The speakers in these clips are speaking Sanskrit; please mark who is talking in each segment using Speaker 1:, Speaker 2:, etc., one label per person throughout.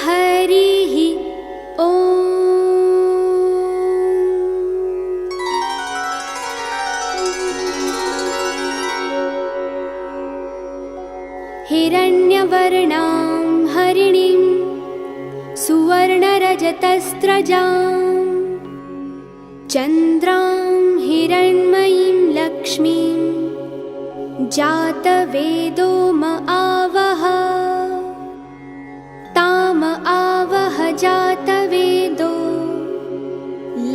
Speaker 1: हरिः ॐ हिरण्यवर्णां हरिणीं सुवर्णरजतस्रजाम् चन्द्रां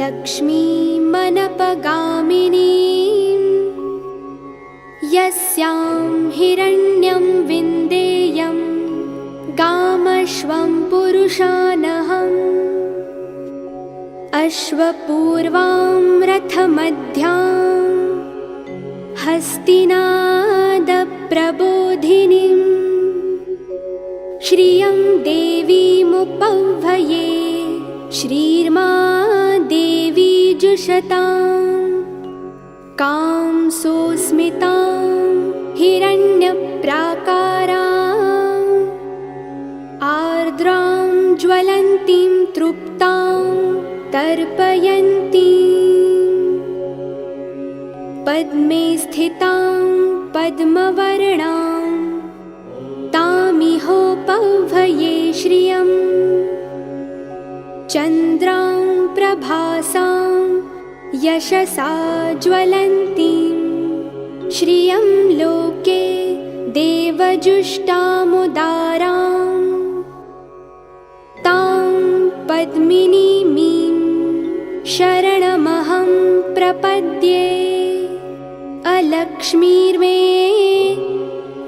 Speaker 1: लक्ष्मीमनपगामिनीम्। यस्यां हिरण्यं विन्देयं गामश्वं पुरुषानहम्। अश्वपूर्वां रथमध्यां हस्तिनादप्रबोधिनीं श्रियं देवीमुपह्वये श्रीर्मा देवी जुषताम् कां सोऽस्मितां हिरण्यप्राकाराम् आर्द्रां ज्वलन्तीं तृप्तां तर्पयन्तीं। पद्मे स्थितां पद्मवर्णां तामिहोपह्वये श्रियम् चन्द्रां प्रभासां यशसा ज्वलन्तीं श्रियं लोके देवजुष्टामुदाराम् तां पद्मिनीमीं शरणमहं प्रपद्ये। अलक्ष्मीर्मे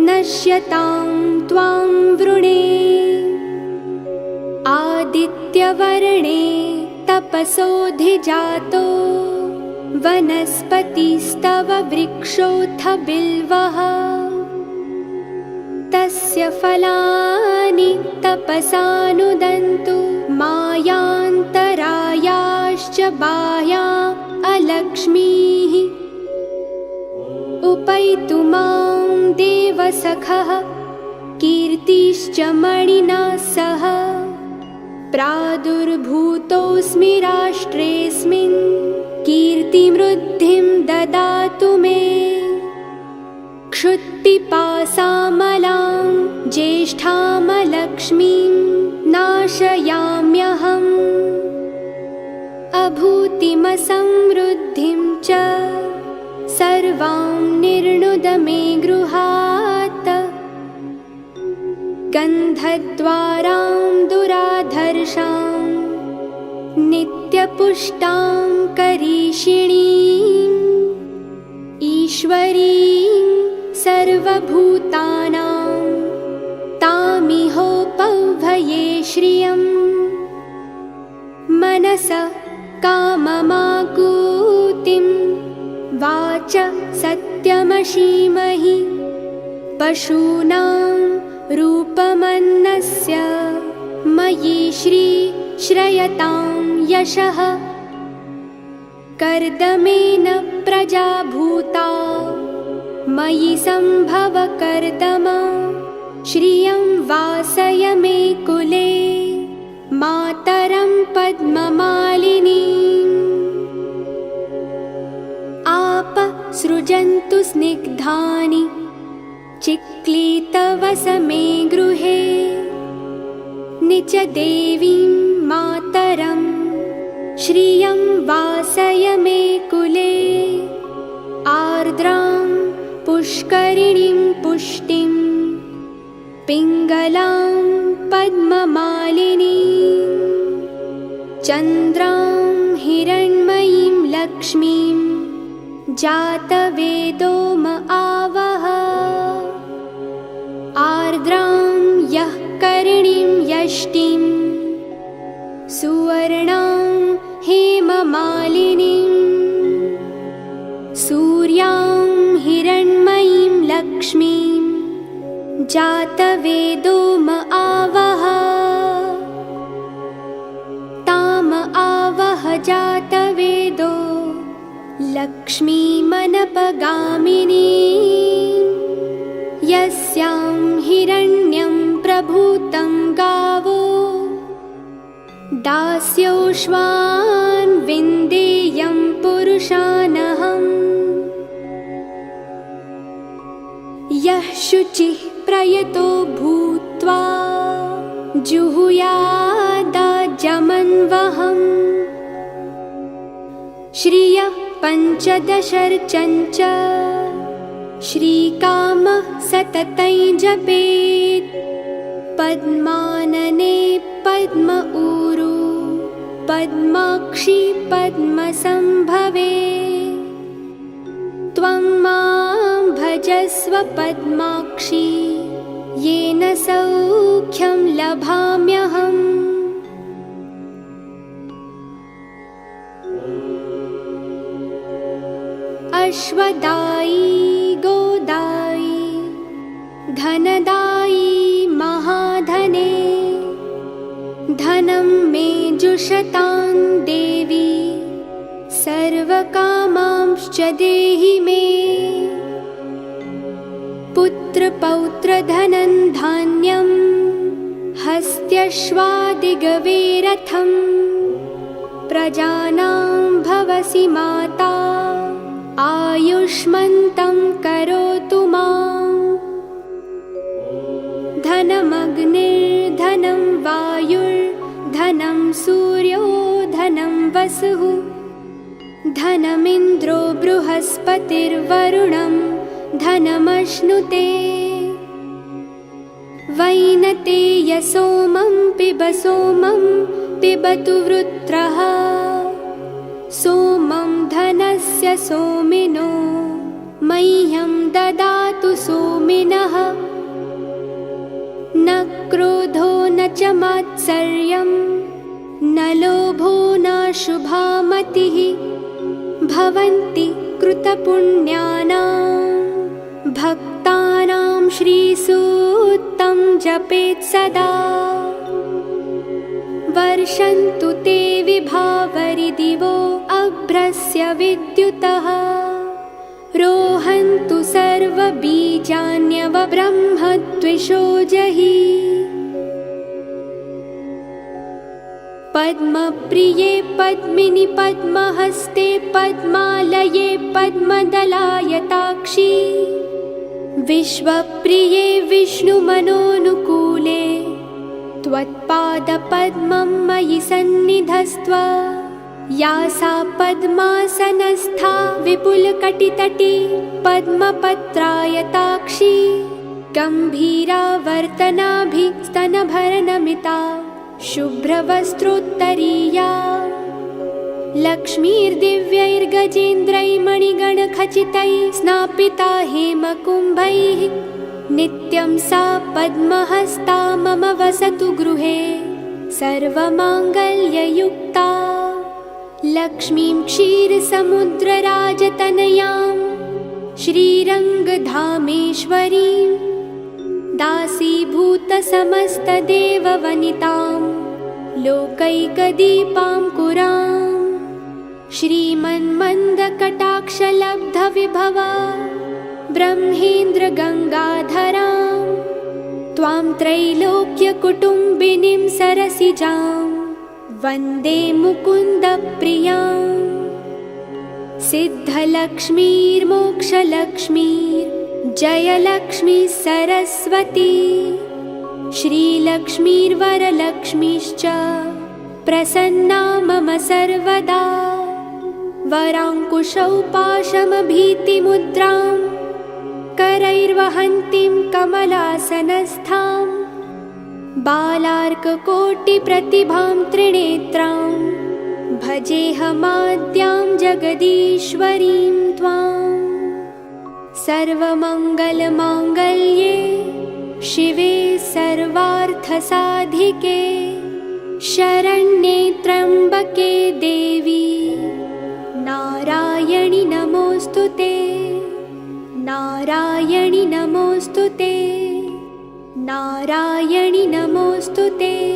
Speaker 1: नश्यतां त्वां वृणे आदित्यवर्णे तपसोऽधिजातो वनस्पतिस्तव वृक्षोऽथ बिल्वः। तस्य फलानि तपसानुदन्तु। मायान्तरायाश्च बाह्या अलक्ष्मीः। उपैतु मां देवसखः कीर्तिश्च मणिना सह प्रादुर्भूतोऽस्मि राष्ट्रेऽस्मिन् कीर्तिमृद्धिं ददातु मे। क्षुत्पिपासामलां ज्येष्ठामलक्ष्मीं नाशयाम्यहम्। अभूतिमसंवृद्धिं च सर्वां निर्णुद मे गृहात् गन्धद्वारां दुराधर्षां नित्यपुष्टां करीषिणीम् ईश्वरीं सर्वभूतानां तामिहोपह्वये श्रियम् मनस काममाकूतिं वाच सत्यमशीमहि पशूनां रूपमन्नस्य मयि श्रीश्रयतां यशः। कर्दमेन प्रजा भूता मयि सम्भव कर्दम। श्रियं वासय मे कुले मातरं पद्ममालिनीम् आप सृजन्तु स्निग्धानि चिक्लीतवस मे गृहे निच देवीं मातरं श्रियं वासय मे कुले आर्द्रां पुष्करिणीं पुष्टिं पिङ्गलां पद्ममालिनीं चन्द्रां हिरण्मयीं लक्ष्मीं जातवेदो ताम आवह जातवेदो लक्ष्मीमनपगामिनी। यस्यां हिरण्यं प्रभूतं गा दास्योष्वान् विन्देयं पुरुषानहम्। यः शुचिः प्रयतो भूत्वा जुहुयादाजमन्वहम् श्रियः पञ्चदशर्चञ्च श्रीकामः सततं जपेत् पद्मानने पद्म ऊरु पद्माक्षी पद्मसम्भवे त्वं मां भजस्व पद्माक्षी येन सौख्यं लभाम्यहम्। अश्वदायी गोदायी धनदायी महाधने धनं मे जुषतां देवी सर्वकामांश्च देहि मे पुत्रपौत्रधनं धान्यं हस्त्यश्वादिगवेरथं प्रजानां भवसि माता आयुष्मन्तं करोतु माम् धनमग्निर्धनं वायुर्धनं सूर्यो धनं वसुः धनमिन्द्रो बृहस्पतिर्वरुणं धनमश्नुते। वैनतेयसोमं पिब सोमं पिबतु वृत्रः। सोमं धनस्य सोमिनो मह्यं ददातु सोमिनः। न क्रोधो न च मात्सर्यं न लोभो न शुभामतिः। भवन्ति कृतपुण्यानां भक्तानां श्रीसूक्तं जपेत् सदा। वर्षन्तु ते विभावरिदिवो अभ्रस्य विद्युतः। रोहन्तु सर्वबीजान्यवब्रह्मद्विषो जहि। पद्मप्रिये पद्मिनि पद्महस्ते पद्मालये पद्मदलायताक्षी विश्वप्रिये विष्णुमनोनुकूले त्वत्पादपद्मं मयि सन्निधस्त्व या सा पद्मासनस्था विपुलकटितटी पद्मपत्रायताक्षी गम्भीरावर्तनाभिस्तनभरनमिता शुभ्रवस्त्रोत्तरीया लक्ष्मीर्दिव्यैर्गजेन्द्रैर्मणिगणखचितैः स्नापिता हेमकुम्भैः। नित्यं सा पद्महस्ता मम वसतु गृहे। सर्वमाङ्गल्ययुक्ता। लक्ष्मीं क्षीरसमुद्रराजतनयां। श्रीरङ्गधामेश्वरीं। दासीभूतसमस्तदेववनितां। लोकैकदीपां कुराम् श्रीमन्मन्दकटाक्षलब्धविभवा ब्रह्मेन्द्रगङ्गाधरां त्वां त्रैलोक्यकुटुम्बिनीं सरसिजां वन्दे मुकुन्दप्रियाम् सिद्धलक्ष्मीर्मोक्षलक्ष्मीर्जयलक्ष्मी सरस्वती श्रीलक्ष्मीर्वरलक्ष्मीश्च प्रसन्ना मम सर्वदा वराङ्कुशौ पाशमभीतिमुद्रां करैर्वहन्तीं कमलासनस्थां बालार्ककोटिप्रतिभां त्रिनेत्रां भजेऽहमाद्यां जगदीश्वरीं त्वाम्। सर्वमङ्गलमाङ्गल्ये शिवे सर्वार्थसाधिके शरण्ये नमोऽस्तु ते। नारायणि नमोऽस्तु ते।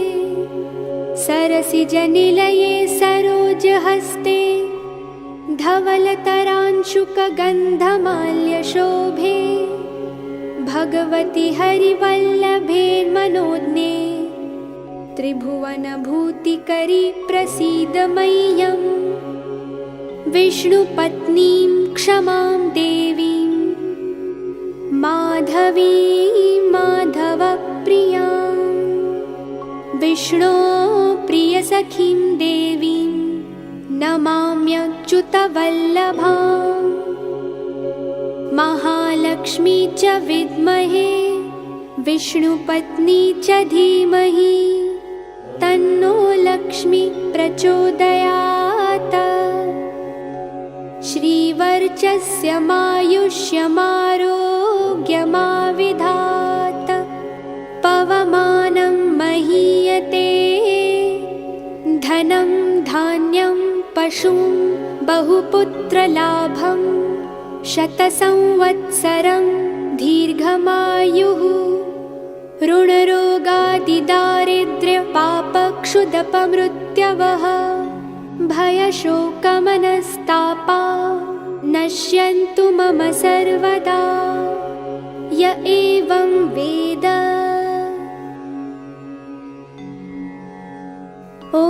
Speaker 1: सरसिजनिलये सरोजहस्ते धवलतरांशुकगन्धमाल्यशोभे। भगवति हरिवल्लभेर्मनोज्ञे त्रिभुवनभूतिकरी प्रसीद मह्यम् विष्णुपत्नीं क्षमां देवीं माधवीं माधवप्रियां। विष्णो प्रियसखीं देवीं नमाम्यच्युतवल्लभाम् महालक्ष्मी च विद्महे विष्णुपत्नी च धीमहि। तन्नो लक्ष्मी प्रचोदयात्। श्रीवर्चस्य मायुष्यमारोग्यमाविधात् पवमानं महीयते। धनं धान्यं पशुं बहुपुत्रलाभं शतसंवत्सरं दीर्घमायुः। ऋणरोगादिदारिद्र्यपापक्षुदपमृत्यवः भयशोकमनस्तापा नश्यन्तु मम सर्वदा य एवं वेद। ॐ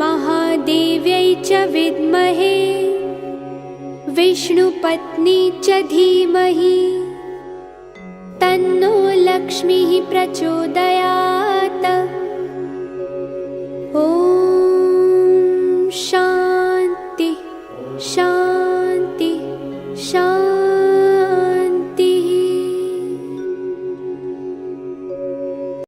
Speaker 1: महादेव्यै च विद्महे विष्णुपत्नी च धीमहि। तन्नो लक्ष्मीः प्रचोदयात्